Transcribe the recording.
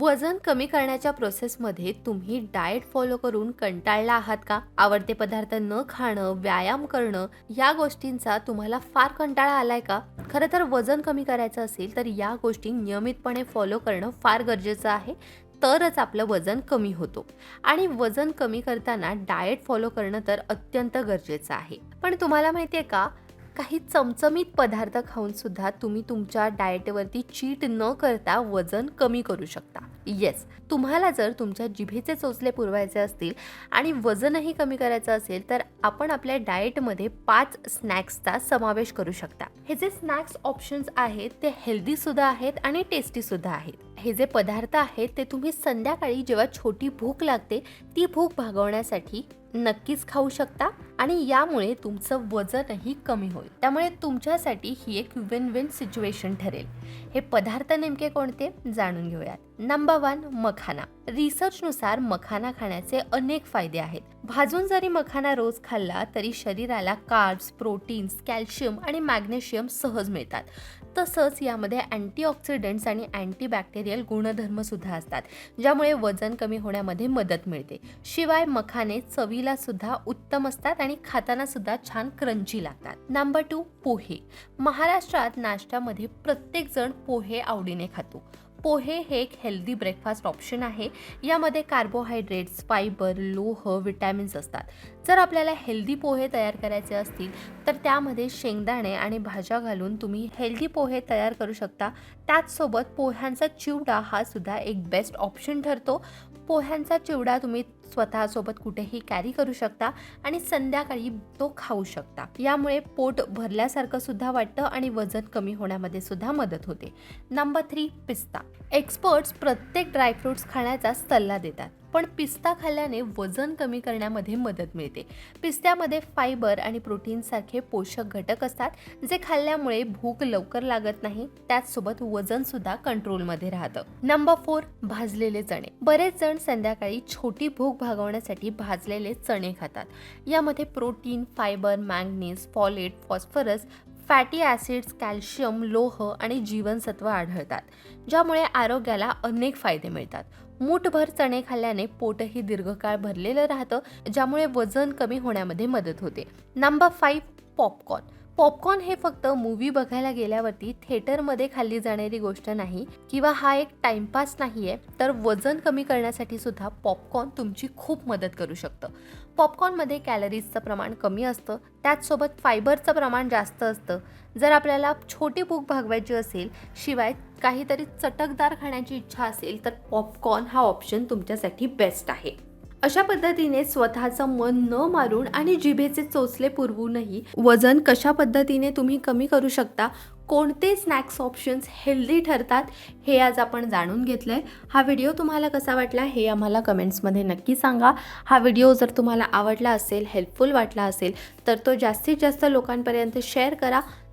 वजन कमी करण्याच्या प्रोसेसमध्ये तुम्ही डाएट फॉलो करून कंटाळला आहात का? आवडते पदार्थ न खाणं व्यायाम करणं या गोष्टींचा तुम्हाला फार कंटाळा आलाय का? खरं तर वजन कमी करायचं असेल तर या गोष्टी नियमितपणे फॉलो करणं फार गरजेचं आहे. तरच आपलं वजन कमी होतो. आणि वजन कमी करताना डाएट फॉलो करणं तर अत्यंत गरजेचं आहे. पण तुम्हाला माहिती आहे का? काही चमचमीत पदार्थ खाऊन सुद्धा तुम्ही तुमच्या डाएटवरती चीट न करता वजन कमी करू शकता. येस तुम्हाला जर तुमच्या जिभेचे चोचले पुरवायचे असतील आणि वजनही कमी करायचं असेल तर आपण आपल्या डाएटमध्ये पाच स्नॅक्सचा समावेश करू शकता. हे जे स्नॅक्स ऑप्शन्स आहेत ते हेल्दीसुद्धा आहेत आणि टेस्टीसुद्धा आहेत. हे जे पदार्थ आहेत ते तुम्ही संध्याकाळी जेव्हा छोटी भूक लागते ती भूक भागवण्यासाठी नक्कीच खाऊ शकता आणि यामुळे तुमचं वजनही कमी होईल. त्यामुळे तुमच्यासाठी ही एक विन विन सिच्युएशन ठरेल. हे पदार्थ नेमके कोणते? जाणून घेऊयात. नंबर वन मखाना. रिसर्चनुसार मखाना खाण्याचे अनेक फायदे आहेत. भाजून जरी मखाना रोज खाल्ला तरी शरीराला कार्ब्स प्रोटीन्स कॅल्शियम आणि मॅग्नेशियम सहज मिळतात. तसंच यामध्ये अँटीऑक्सिडंट्स आणि अँटीबॅक्टेरियल गुणधर्मसुद्धा असतात ज्यामुळे वजन कमी होण्यामध्ये मदत मिळते. शिवाय मखाने चवीला सुद्धा उत्तम असतात आणि खाताना सुद्धा छान क्रंची लागतात. Number two pohe. महाराष्ट्रात नाश्त्यामध्ये प्रत्येकजण पोहे आवडीने खातो. पोहे हे एक हेल्दी ब्रेकफास्ट ऑप्शन आहे. यामध्ये कार्बोहायड्रेट्स फायबर लोह विटॅमिन्स असतात. जर आपल्याला हेल्दी पोहे तयार करायचे असतील तर त्यामध्ये शेंगदाणे आणि भाज्या घालून तुम्ही हेल्दी पोहे तयार करू शकता. त्याचसोबत पोह्यांचा चिवडा हा सुद्धा एक बेस्ट ऑप्शन ठरतो. पोह्यांचा चिवडा तुम्ही स्वतःसोबत कुठेही कॅरी करू शकता आणि संध्याकाळी तो खाऊ शकता. यामुळे पोट भरल्यासारखं सुद्धा वाटतं आणि वजन कमी होण्यामध्ये सुद्धा मदत होते. नंबर थ्री पिस्ता. एक्सपर्ट्स प्रत्येक ड्रायफ्रुट्स खाण्याचा सल्ला देतात. पण पिस्ता खाल्ल्याने वजन कमी करण्यामध्ये मदत मिळते. पिस्त्यामध्ये फायबर आणि प्रोटीनसारखे पोषक घटक असतात जे खाल्ल्यामुळे भूक लवकर लागत नाही त्याचसोबत वजन सुद्धा कंट्रोलमध्ये राहतं. नंबर फोर भाजलेले चणे. बरेच जण संध्याकाळी छोटी भूक भागवण्यासाठी भाजलेले चणे खातात. यामध्ये protein fibre manganese folate phosphorus fatty acids calcium लोह आणि जीवनसत्व आढळतात ज्यामुळे आरोग्याला अनेक फायदे मिळतात. मूठभर चणे खाल्ल्याने पोटही दीर्घकाळ भरलेलं राहतं ज्यामुळे वजन कमी होण्यामध्ये मदत होते. नंबर फाईव्ह पॉपकॉर्न पॉपकॉर्न हे फक्त मूवी बघायला गेल्यावरती थिएटरमध्ये खाल्ली जाणारी गोष्ट नाही किंवा हा एक टाइमपास नाही आहे तर वजन कमी करण्यासाठी सुद्धा पॉपकॉर्न तुमची खूप मदत करू शकतं. पॉपकॉर्नमध्ये कॅलरीजचं प्रमाण कमी असतं त्याचसोबत फायबरचं प्रमाण जास्त असतं. जर आपल्याला छोटी भूक भागवायची असेल शिवाय काहीतरी चटकदार खाण्याची इच्छा असेल तर पॉपकॉर्न हा ऑप्शन तुमच्यासाठी बेस्ट आहे. अशा पद्धतीने स्वतःचं मन न मारून आणि जिभेचे चोचले पुरवूनही वजन कशा पद्धतीने तुम्ही कमी करू शकता कोणते स्नॅक्स ऑप्शन्स हेल्दी ठरतात हे आज आपण जाणून घेतलं आहे हा व्हिडिओ तुम्हाला कसा वाटला हे आम्हाला कमेंट्समध्ये नक्की सांगा. हा व्हिडिओ जर तुम्हाला आवडला असेल हेल्पफुल वाटला असेल तर तो जास्तीत जास्त लोकांपर्यंत शेअर करा.